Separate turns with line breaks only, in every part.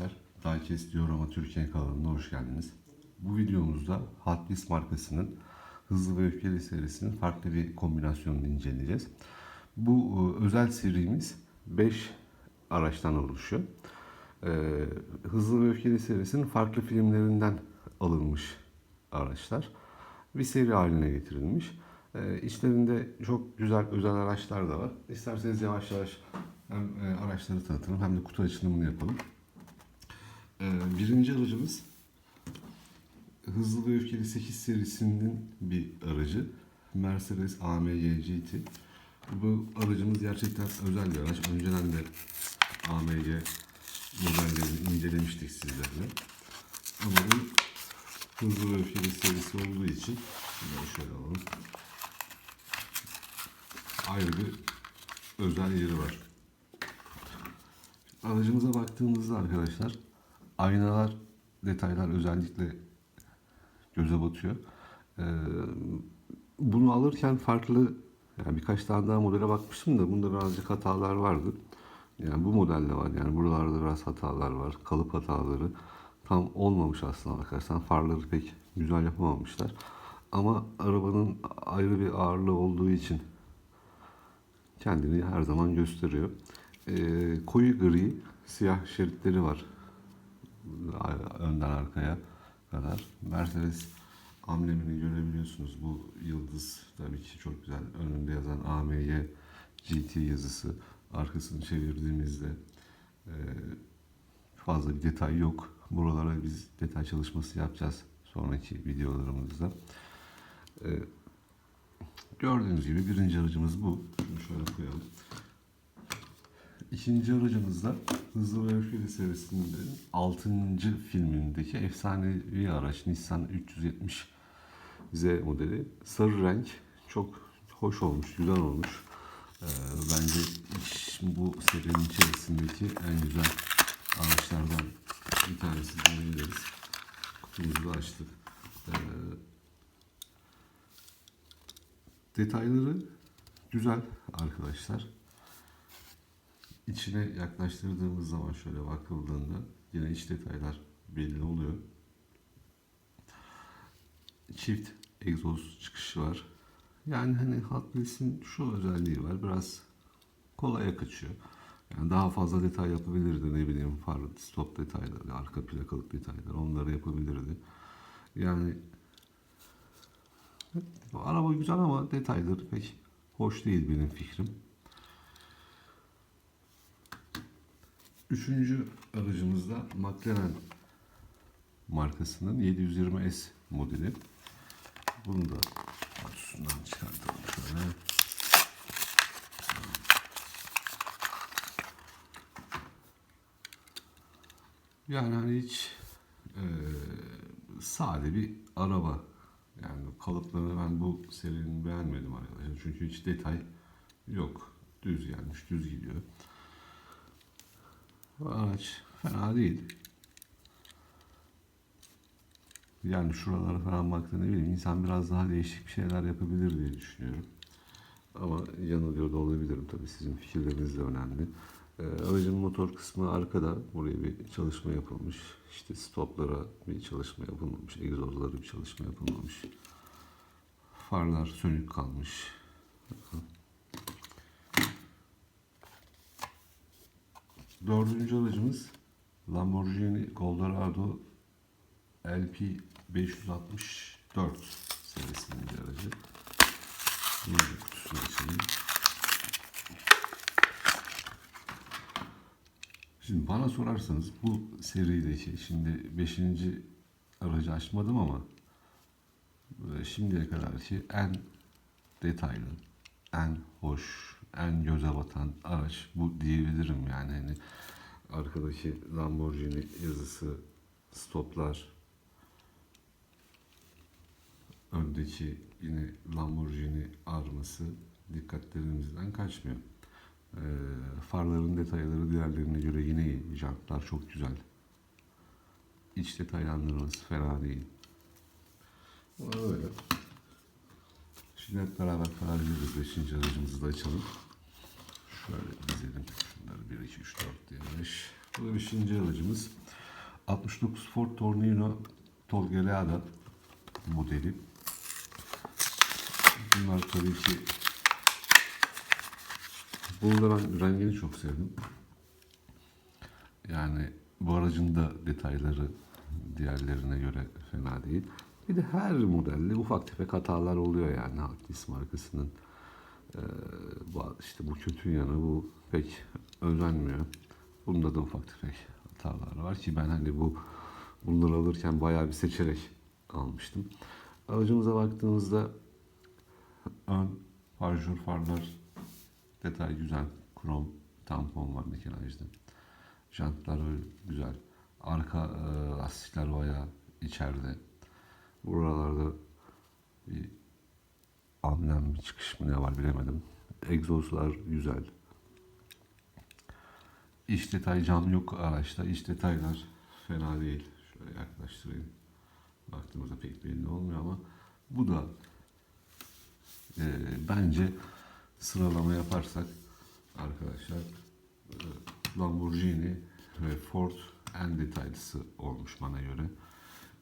arkadaşlar. Diecast Diorama Türkiye kanalına hoş geldiniz. Bu videomuzda Hot markasının Hızlı ve Öfkeli serisinin farklı bir kombinasyonunu inceleyeceğiz. Bu e, özel serimiz 5 araçtan oluşuyor. E, Hızlı ve Öfkeli serisinin farklı filmlerinden alınmış araçlar. Bir seri haline getirilmiş. E, içlerinde çok güzel özel araçlar da var. İsterseniz yavaş yavaş hem araçları tanıtalım hem de kutu açılımını yapalım. E, birinci aracımız Hızlı ve Öfkeli 8 serisinin bir aracı. Mercedes AMG GT. Bu aracımız gerçekten özel bir araç. Önceden de AMG modellerini incelemiştik sizlerle. Ama bu Hızlı ve Öfkeli serisi olduğu için şöyle alalım. Ayrı bir özel yeri var. Aracımıza baktığımızda arkadaşlar aynalar, detaylar özellikle göze batıyor. Ee, bunu alırken farklı yani birkaç tane daha modele bakmıştım da bunda birazcık hatalar vardı. Yani bu modelde var. Yani buralarda biraz hatalar var. Kalıp hataları tam olmamış aslında arkadaşlar. Farları pek güzel yapamamışlar. Ama arabanın ayrı bir ağırlığı olduğu için kendini her zaman gösteriyor. Ee, koyu gri siyah şeritleri var. Önden arkaya kadar. Mercedes amblemini görebiliyorsunuz. Bu yıldız tabii ki çok güzel. Önünde yazan AMG GT yazısı. Arkasını çevirdiğimizde e, fazla bir detay yok. Buralara biz detay çalışması yapacağız sonraki videolarımızda. E, gördüğünüz gibi birinci aracımız bu. Şunu şöyle koyalım. İkinci aracımız da Hızlı ve Öfkeli serisinin 6. filmindeki efsanevi araç Nissan 370 Z modeli. Sarı renk çok hoş olmuş, güzel olmuş. Ee, bence bu serinin içerisindeki en güzel araçlardan bir tanesi diyebiliriz. Kutumuzu da açtık. Ee, detayları güzel arkadaşlar. İçine yaklaştırdığımız zaman şöyle bakıldığında yine iç detaylar belli oluyor. Çift egzoz çıkışı var. Yani hani Hot şu özelliği var. Biraz kolaya kaçıyor. Yani daha fazla detay yapabilirdi ne bileyim far stop detayları, arka plakalık detayları onları yapabilirdi. Yani araba güzel ama detayları pek hoş değil benim fikrim. Üçüncü aracımız da McLaren markasının 720S modeli. Bunu da kutusundan çıkartalım şöyle. Yani hani hiç eee, sade bir araba. Yani kalıplarını ben bu serinin beğenmedim arkadaşlar. Çünkü hiç detay yok. Düz gelmiş, düz gidiyor. Bu araç fena değil. Yani şuralara falan baktığında ne bileyim insan biraz daha değişik bir şeyler yapabilir diye düşünüyorum. Ama yanılıyor da olabilirim tabii sizin fikirleriniz de önemli. Ee, aracın motor kısmı arkada. Buraya bir çalışma yapılmış. İşte stoplara bir çalışma yapılmamış. Egzozlara bir çalışma yapılmamış. Farlar sönük kalmış. Dördüncü aracımız Lamborghini Eldorado LP 564 serisinin bir aracı. Bir kutusunu açalım. Şimdi bana sorarsanız bu serideki şimdi 5. aracı açmadım ama e, şimdiye kadarki en detaylı, en hoş, en göze batan araç bu diyebilirim yani hani arkadaki Lamborghini yazısı, stoplar, öndeki yine Lamborghini arması dikkatlerimizden kaçmıyor. Ee, farların detayları diğerlerine göre yine iyi. Jantlar çok güzel. İç detaylandırması fena değil. Öyle. Şimdi hep beraber karar veririz. Beşinci aracımızı da açalım. Şöyle dizelim. Şunları 1, 2, 3, 4 diye 5. Bu da 5. alıcımız. 69 Ford Tornado Tolgaleada modeli. Bunlar tabii ki Burada ben rengini çok sevdim. Yani bu aracın da detayları diğerlerine göre fena değil. Bir de her modelde ufak tefek hatalar oluyor yani Altis markasının. Ee, işte bu kötü yanı bu pek özenmiyor. Bunda da ufak tefek hatalar var ki ben hani bu bunları alırken bayağı bir seçerek almıştım. Aracımıza baktığımızda ön farjör farlar detay güzel. Krom tampon var mekanajda. Jantlar güzel. Arka e, lastikler bayağı içeride. Buralarda bir amblem bir çıkış mı ne var bilemedim. Egzozlar güzel. İç detay cam yok araçta. İç detaylar fena değil. Şöyle yaklaştırayım. Baktığımızda pek belli olmuyor ama bu da e, bence sıralama yaparsak arkadaşlar e, Lamborghini ve Ford en detaylısı olmuş bana göre.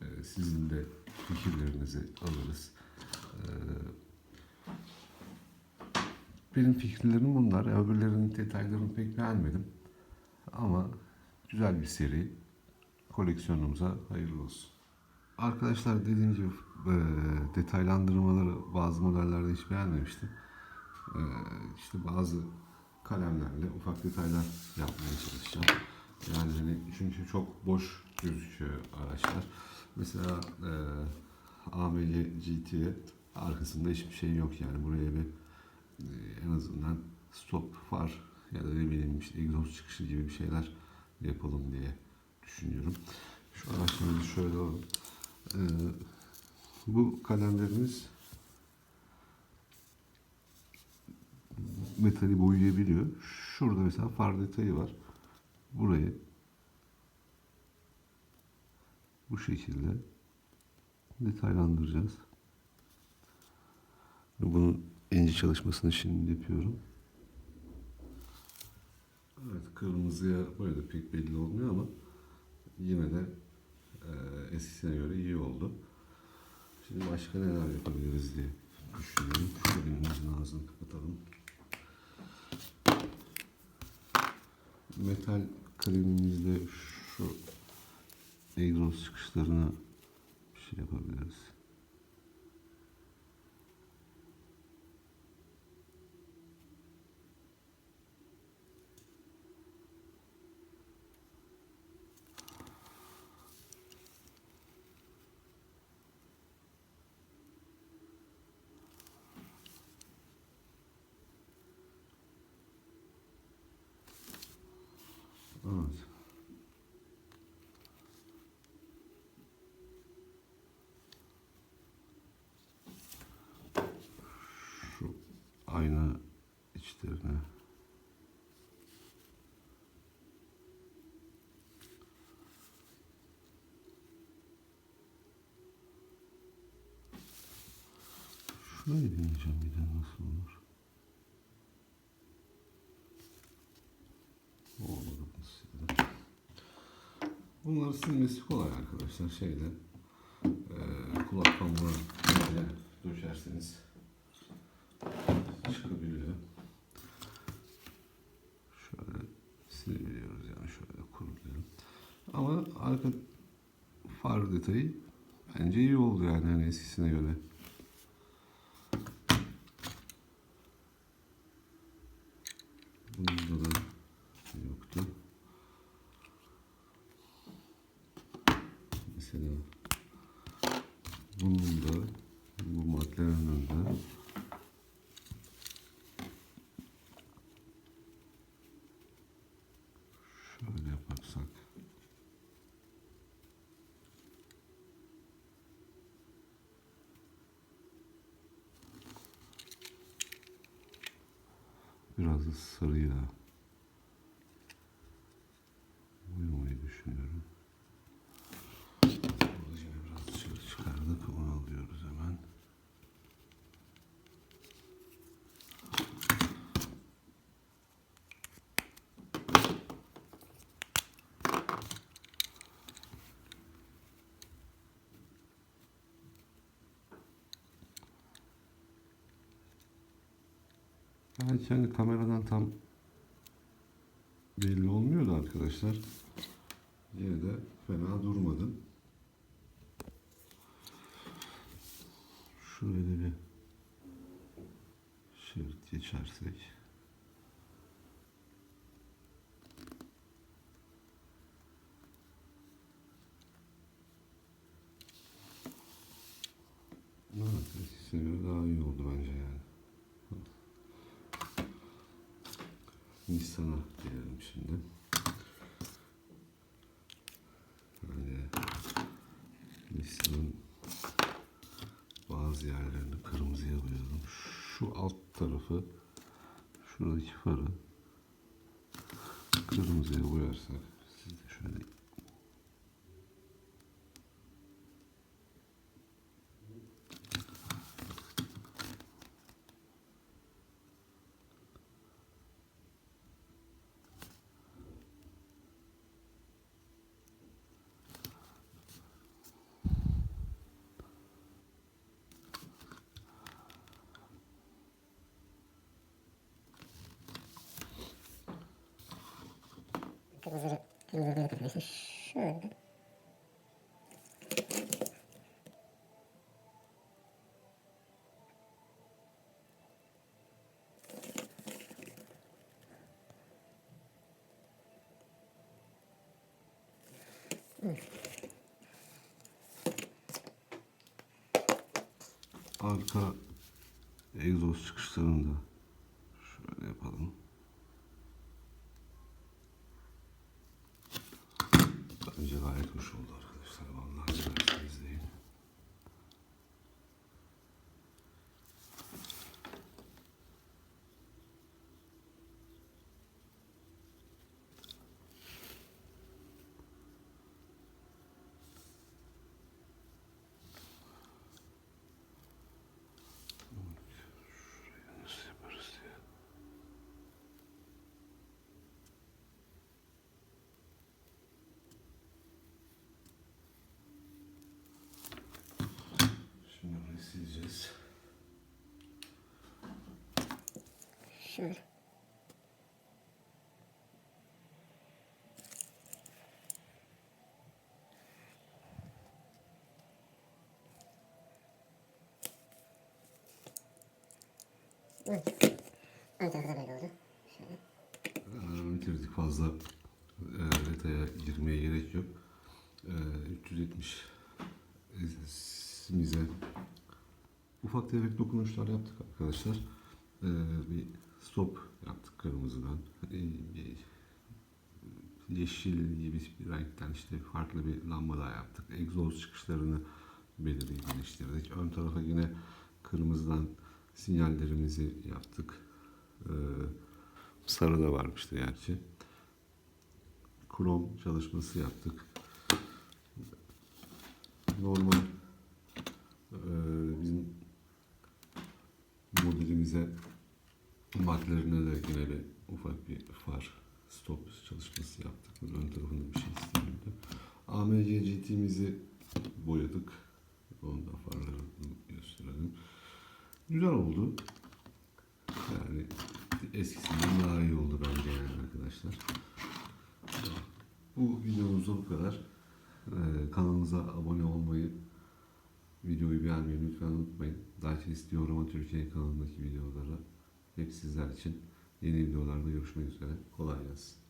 E, Sizin de fikirlerinizi alırız. E, Benim fikirlerim bunlar. Öbürlerinin detaylarını pek beğenmedim. Ama güzel bir seri. Koleksiyonumuza hayırlı olsun. Arkadaşlar dediğim gibi e, detaylandırmaları bazı modellerde hiç beğenmemiştim. E, işte bazı kalemlerle ufak detaylar yapmaya çalışacağım. Yani hani çünkü çok boş gözüküyor araçlar. Mesela e, AMG GT'ye arkasında hiçbir şey yok yani buraya bir e, en azından stop far ya da ne bileyim işte egzoz çıkışı gibi bir şeyler yapalım diye düşünüyorum. Şu araçlarımızı şöyle alalım. Ee, bu kalemlerimiz metali boyayabiliyor. Şurada mesela far detayı var. Burayı bu şekilde detaylandıracağız. Bunun ince çalışmasını şimdi yapıyorum. Evet kırmızıya böyle de pek belli olmuyor ama yine de e, eskisine göre iyi oldu. Şimdi başka neler yapabiliriz diye düşünüyorum. Şu elimizin ağzını kapatalım. Metal kalemimizle şu egzoz çıkışlarına bir şey yapabiliriz. Evet. Şu ayna içlerine Şurayı deneyeceğim bir de nasıl olur. Olmadı sildim. Bunları silmesi kolay arkadaşlar. Şeyde eee kulak pamuğuna böyle döşerseniz çıkabiliyor. Şöyle silebiliyoruz yani şöyle kurulayalım. Ama arka far detayı bence iyi oldu yani hani eskisine göre. Bunda da yoktu. Mesela bunun da bu McLaren'ın da şöyle yaparsak biraz da sarıyla Belki hani kameradan tam belli olmuyor da arkadaşlar. Yine de fena durmadı. Şöyle bir şerit geçersek. Evet, eskisine göre daha iyi oldu bence yani. Nisan'a gelelim şimdi. Hani Nisan'ın bazı yerlerini kırmızıya boyayalım. Şu alt tarafı, şuradaki farı kırmızıya boyarsak, siz de şöyle
Kırmızı, kırmızı kırmızı şöyle.
arka egzoz çıkışlarını da şöyle yapalım. Gayet hoş oldu arkadaşlar. Vallahi seversiniz izleyin. Şurayı nasıl yaparız diye. Şimdi burayı sileceğiz.
Şöyle. Evet. Ön tarafı da böyle oldu. Şöyle.
Ee, bitirdik fazla e, detaya girmeye gerek yok. E, 370 mize ufak tefek dokunuşlar yaptık arkadaşlar. E, bir stop yaptık kırmızıdan. E, bir yeşil gibi bir renkten işte farklı bir lamba daha yaptık. Egzoz çıkışlarını belirginleştirdik. Ön tarafa yine kırmızıdan sinyallerimizi yaptık. Ee, sarı da varmıştı gerçi. Krom çalışması yaptık. Normal e, bizim modelimize maddelerine de yine bir ufak bir far stop çalışması yaptık. Ön tarafında bir şey istemiyordu. AMG GT'mizi boyadık. Onu da farlarını gösterelim. Güzel oldu. Yani eskisinden daha iyi oldu bence yani arkadaşlar. Bu videomuzda bu kadar. Ee, kanalımıza abone olmayı, videoyu beğenmeyi lütfen unutmayın. Digest Diorama Türkiye kanalındaki videolara hep sizler için yeni videolarda görüşmek üzere. Kolay gelsin.